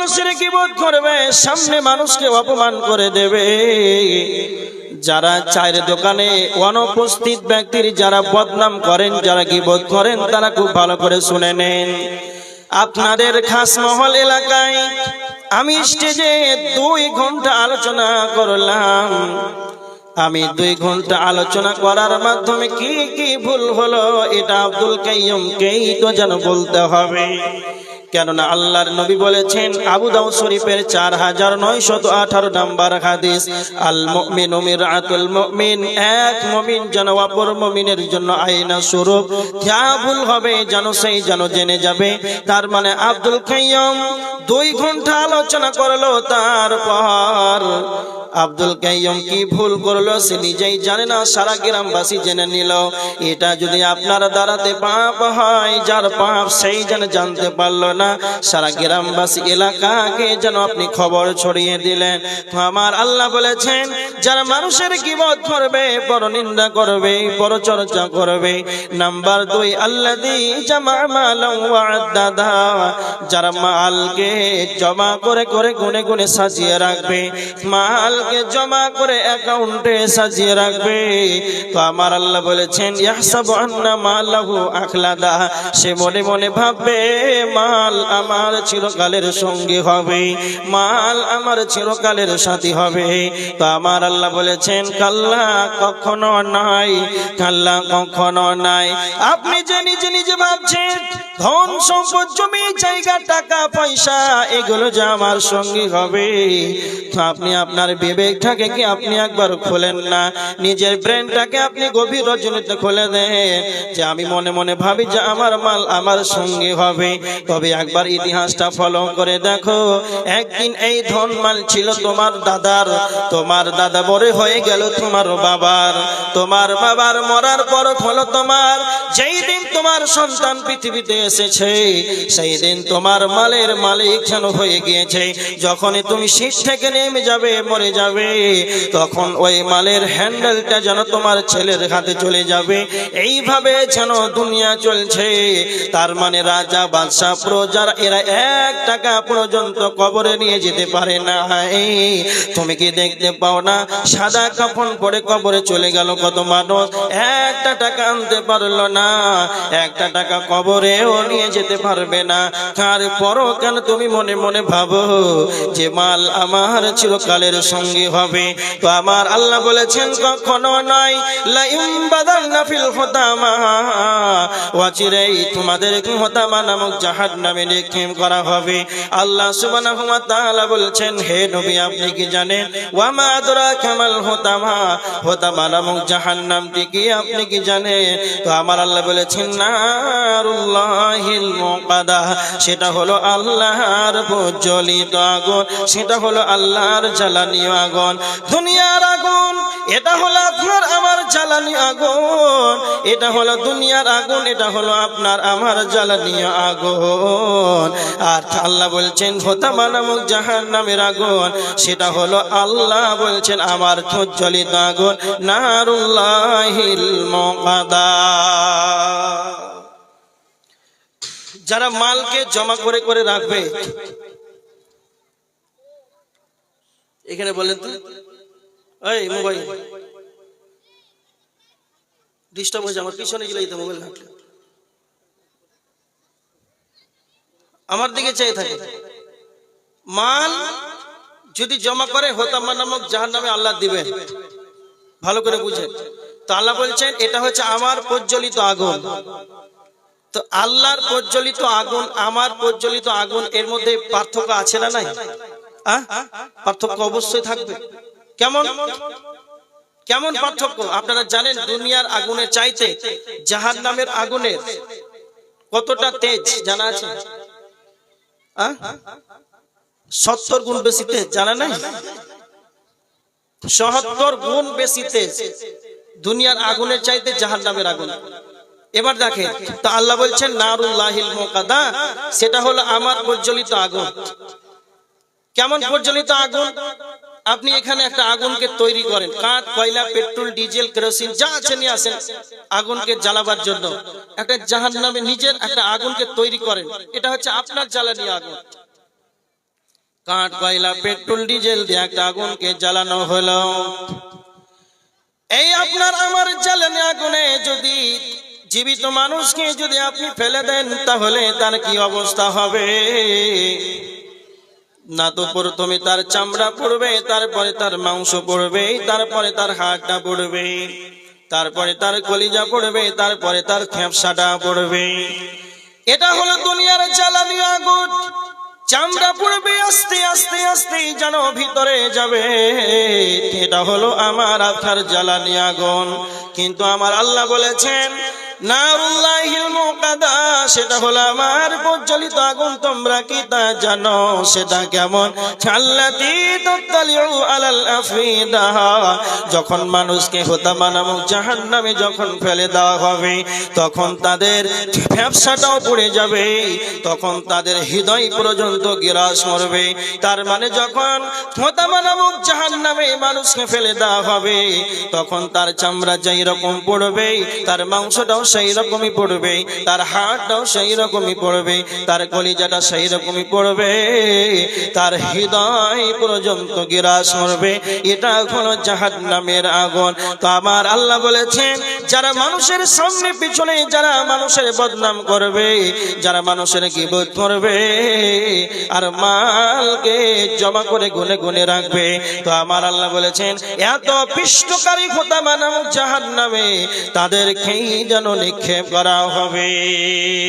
মানুষের কি বোধ করবে, সামনে মানুষকে অপমান করে দেবে। যারা চায়ের দোকানে অনুপস্থিত ব্যক্তির যারা বদনাম করেন, যারা কি বোধ করেন, তারা খুব ভালো করে শুনে নেন। আপনাদের খাসমহল এলাকায় আমি স্টেজে দুই ঘণ্টা আলোচনা করলাম। আমি দুই ঘণ্টা আলোচনা করার মাধ্যমে কি কি ভুল হলো, এটা আব্দুল কাইয়ুমকেই তো যেন বলতে হবে। কেননা আল্লাহর নবী বলেছেন, আবু দাউদ শরীফের চার হাজার নয়শত আঠারো নাম্বার হাদিস, আল মুমিন মিরাতুল মুমিন, এক মুমিন যেন অপর মুমিনের জন্য আয়না স্বরূপ। যা ভুল হবে যেন সেই যেন জেনে যাবে। তার মানে আব্দুল কাইয়ুম দুই ঘণ্টা আলোচনা করল, তারপর আব্দুল কাইয়ুম কি ভুল করল সে নিজেই জানে না, সারা গ্রামবাসী জেনে নিল। এটা যদি আপনার দ্বারাতে পাপ হয়, যার পাপ সেই যেন জানতে পারল না, সারা গ্রামবাসী এলাকাকে যেন আপনি খবর ছড়িয়ে দিলেন। তো আমার আল্লাহ বলেছেন, যারা মানুষের কিবত করবে পরনিন্দা করবে পরচর্চা করবে। নাম্বার দুই ওয়াদাদা যারা মালকে জমা করে করে গুনে গুনে সাজিয়ে রাখবে, মালকে জমা করে অ্যাকাউন্টে সাজিয়ে রাখবে। তো আমার আল্লাহ বলেছেন আন্না মালাহু আখলাদা, সে মনে মনে ভাববে, মাল আমার চিরকালের সঙ্গী হবে, মাল আমার চিরকালের সাথী হবে। তো আমার আল্লাহ বলেছেন, কাল্লা কখনো নাই, কাল্লা কখনো নাই। আপনি যে নিজে নিজে ভাবছেন, ধন সম্পদ, জমি, জায়গা, টাকা, পয়সা, এগুলো যে আমার সঙ্গী হবে, তো আপনি আপনার বিবেকটাকে কি আপনি একবার খোলেন না? নিজের ব্রেনটাকে আপনি গভীর রজনীতে খুলে দেন, যে আমি মনে মনে ভাবি যে আমার মাল আমার সঙ্গী হবে। তবে একবার ইতিহাসটা ফলো করে দেখো। একদিন এই ধন মাল ছিল তোমার দাদার। তোমার দাদা বড় হয়ে গেল তোমার বাবার। তোমার বাবার মরার পর হলো তোমার। যেই দিন তোমার সন্তান পৃথিবীতে এসেছে, সেই দিন তোমার মালের মালিক যেন হয়ে গিয়েছে। যখনই তুমি শীত থেকে নেমে যাবে, মরে যাবে, তখন ওই মালের হ্যান্ডেলটা যেন তোমার ছেলের হাতে চলে যাবে। এইভাবে যেন দুনিয়া চলছে। তার মানে রাজা, বাদশাহ প্রজার এরা এক টাকা পর্যন্ত কবরে নিয়ে যেতে পারে না তুমি কি দেখতে পাও না? সাদা কাফন পরে কবরে চলে গেল কত মানুষ। একটা টাকা আনতে পারল না। একটা টাকা কবরেও নিয়ে যেতে পারবে না। কার পরও কেন তুমি মনে মনে ভাবো, যে মাল আমার চিরকালের সঙ্গী হবে। তো আমার আল্লাহ বলেছেন, কখনো নয়। তোমাদের হুতামা নামক জাহাজ নামে নিক্ষেপ করা হবে। আল্লাহ সুবহানাহু ওয়া তাআলা বলছেন, হে নবী, আপনি কি জানেন? আদরাকা মাল হুতামা। হুতামা নামক কি? আপনি কি জানেন? তো আমার আল্লাহ বলেছেন, নারুল্লাহিল মুকাদা। সেটা হলো আল্লাহর প্রজ্বলিত আগুন। সেটা হলো আল্লাহর জ্বালানি আগুন। দুনিয়ার আগুন, এটা হলো আপনার আমার জ্বালানি আগুন। এটা হলো দুনিয়ার আগুন, এটা হলো আপনার আমার জ্বালানি আগুন। আর আল্লাহ বলছেন, হোতামা নামক জাহান নামের আগুন। সেটা হলো আল্লাহ বলছেন, আমার প্রজ্বলিত আগুন, নারুল্লাহিল মুকাদা। যারা মালকে জমা করে করে রাখবে, এখানে বলেন তো? এই মোবাইল। ডিস্টার্ব হয়েছে আমার পিছনে গেলে তো মোবাইল ঘাটলে। আমার দিকে চেয়ে থাকে। মাল যদি জমা করে, হোতামা নামক জাহান নামে আল্লাহ দিবেন। ভালো করে বুঝে। তো আল্লাহ বলছেন, এটা হচ্ছে আমার প্রজ্বলিত আগুন। তো আল্লাহর প্রজ্বলিত আগুন, আমার প্রজ্বলিত আগুন, এর মধ্যে পার্থক্য আছে না নাই? পার্থক্য অবশ্যই থাকবে। কেমন? কেমন পার্থক্য? আপনারা জানেন দুনিয়ার আগুনের চাইতে জাহান নামের আগুনের কতটা তেজ জানা আছে? সত্তর গুণ বেশি তেজ জানা নাই? সত্তর গুণ বেশি তেজ দুনিয়ার আগুনের চাইতে জাহান নামের আগুন। এবার দেখেন তো আল্লাহ বলছেন নারুল্লাহিল মোকাদা সেটা হলো আমার প্রজ্বলিত আগুন। কেমন প্রজ্বলিত আগুন? আপনি এখানে একটা আগুনকে তৈরি করেন। কাঠ, কয়লা, পেট্রোল, ডিজেল, কেরোসিন, যা আছে নিয়ে আসেন। আগুনকে জ্বালাবার জন্য। একটা জাহান নামে নিজের একটা আগুনকে তৈরি করেন। এটা হচ্ছে আপনার জ্বালানি আগুন। কাঠ, কয়লা, পেট্রোল, ডিজেল দিয়ে একটা আগুনকে জ্বালানো হলো। এই আপনার আমার জ্বালানি আগুনে যদি জীবিত মানুষকে যদি আপনি ফেলে দেন, তাহলে তার কি অবস্থা হবে? না তো প্রথমে তার চামড়া পড়বে, তারপরে তার মাংস পড়বে, তারপরে তার হাড়টা পড়বে, তারপরে তার কলিজা পড়বে, তারপরে তার খেপসাটা পড়বে। এটা হলো দুনিয়ার জ্বালানি আগুন। চামড়া পড়বে আস্তে আস্তে আস্তে যেন ভিতরে যাবে। এটা হলো আমার আখার জ্বালানি আগুন। কিন্তু আমার আল্লাহ বলেছেন মুকাদা সেটা হলো আমার প্রজ্বলিত আগুন, তোমরা কি তা জানো? সেটা কেমন? খাল্লাতি তালিউ আলাল আফিদা। যখন মানুষকে হোতামা নামক জাহান্নামে যখন ফেলে দেওয়া হবে, তখন তাদের ব্যবসাটাও পড়ে যাবে, তখন তাদের হৃদয় পর্যন্ত গিরাস মরবে। তার মানে যখন হোতামা নামক জাহান্নামে মানুষকে ফেলে দেওয়া হবে, তখন তার চামড়া যেই রকম পড়বে, তার মাংসটাও সেই রকমই পড়বে, তার হাড়টাও সেই রকমই পড়বে, তার কলিজাটা সেই রকমই পড়বে, তার হৃদয় পর্যন্ত গিরাস মরবে। এটা হলো জাহান নামের আগুন। তো আমার আল্লাহ বলেছেন, যারা মানুষের সামনে পিছনে, যারা মানুষের বদনাম করবে, যারা মানুষের গিবত করবে, আর মালকে জমা করে গুনে গুনে রাখবে। তো আমার আল্লাহ বলেছেন, এত পিষ্টকারী খোতা মানাম জাহান নামে তাদেরকেই যেন নিক্ষেপ করা হবে।